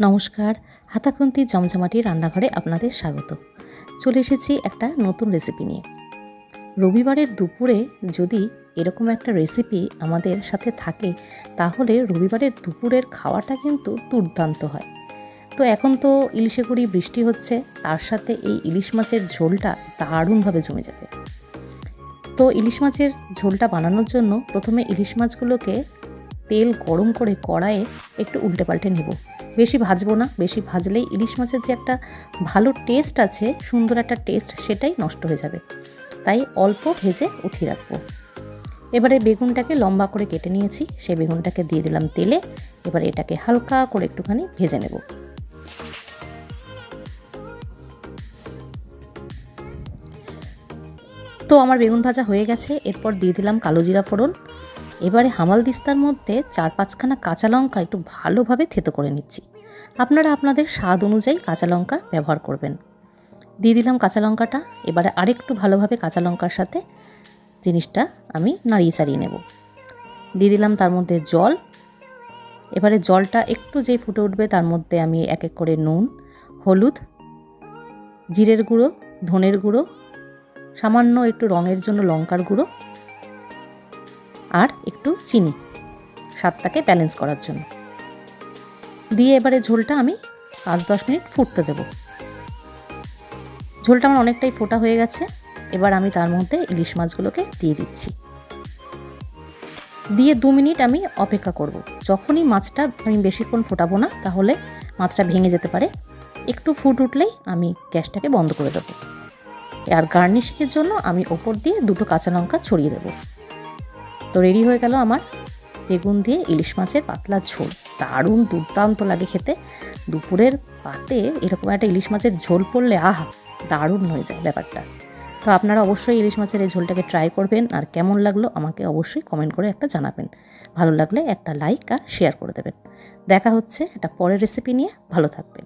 নমস্কার, হাতাখুন্তি জমজমাটি রান্নাঘরে আপনাদের স্বাগত। চলে এসেছি একটা নতুন রেসিপি নিয়ে। রবিবারের দুপুরে যদি এরকম একটা রেসিপি আমাদের সাথে থাকে, তাহলে রবিবারের দুপুরের খাওয়াটা কিন্তু দুর্দান্ত হয়। তো এখন তো ইলিশে করি বৃষ্টি হচ্ছে, তার সাথে এই ইলিশ মাছের ঝোলটা দারুণভাবে জমে যাবে। তো ইলিশ মাছের ঝোলটা বানানোর জন্য প্রথমে ইলিশ মাছগুলোকে তেল গরম করে কড়াইয়ে একটু উল্টে পাল্টে নেব। বেশি ভাজবো না, বেশি ভাজলেই ইলিশ মাছের যে একটা ভালো টেস্ট আছে, সুন্দর একটা টেস্ট সেটাই নষ্ট হয়ে যাবে। তাই অল্প ভেজে উঠিয়ে রাখব। এবারে বেগুনটাকে লম্বা করে কেটে নিয়েছি সেই বেগুনটাকে দিয়ে দিলাম তেলে। এবার এটাকে হালকা করে একটুখানি ভেজে নেব। তো আমার বেগুন ভাজা হয়ে গেছে, এরপর দিয়ে দিলাম কালো জিরা ফোড়ন। এবারে হামাল দিস্তার মধ্যে চার পাঁচখানা কাঁচা লঙ্কা একটু ভালোভাবে থেতো করে নিচ্ছি। আপনারা আপনাদের স্বাদ অনুযায়ী কাঁচা লঙ্কা ব্যবহার করবেন। দিয়ে দিলাম কাঁচা লঙ্কাটা। এবারে আরেকটু ভালোভাবে কাঁচা লঙ্কার সাথে জিনিসটা আমি নাড়িয়ে চাড়িয়ে নেব। দিয়ে দিলাম তার মধ্যে জল। এবারে জলটা একটু যেই ফুটে উঠবে তার মধ্যে আমি এক এক করে নুন, হলুদ, জিরের গুঁড়ো, ধনের গুঁড়ো, সামান্য একটু রঙের জন্য লঙ্কার গুঁড়ো আর একটু চিনি। স্বাদটাকে ব্যালেন্স করার জন্য। দিয়ে এবারে ঝোলটা আমি পাঁচ দশ মিনিট ফুটতে দেব। ঝোলটা আমার অনেকটাই ফোটা হয়ে গেছে। এবার আমি তার মধ্যে ইলিশ মাছগুলোকে দিয়ে দিচ্ছি। দিয়ে দু মিনিট আমি অপেক্ষা করব। যখনই মাছটা আমি বেশিক্ষণ ফোটাবো না, তাহলে মাছটা ভেঙে যেতে পারে। একটু ফুট উঠলেই আমি গ্যাসটাকে বন্ধ করে দেবো। আর গার্নিশিংয়ের জন্য আমি ওপর দিয়ে দুটো কাঁচা লঙ্কা ছড়িয়ে দেবো। তো রেডি হয়ে গেল আমার বেগুন দিয়ে ইলিশ মাছের পাতলা ঝোল। দারুণ দুর্দান্ত লাগে খেতে। দুপুরের পাতে এরকম একটা ইলিশ মাছের ঝোল পড়লে আহা, দারুণ হয়ে যায় ব্যাপারটা। তো আপনারা অবশ্যই ইলিশ মাছের এই ঝোলটাকে ট্রাই করবেন আর কেমন লাগল আমাকে অবশ্যই কমেন্ট করে একটা জানাবেন। ভালো লাগলে একটা লাইক আর শেয়ার করে দেবেন। দেখা হচ্ছে একটা পরের রেসিপি নিয়ে। ভালো থাকবেন।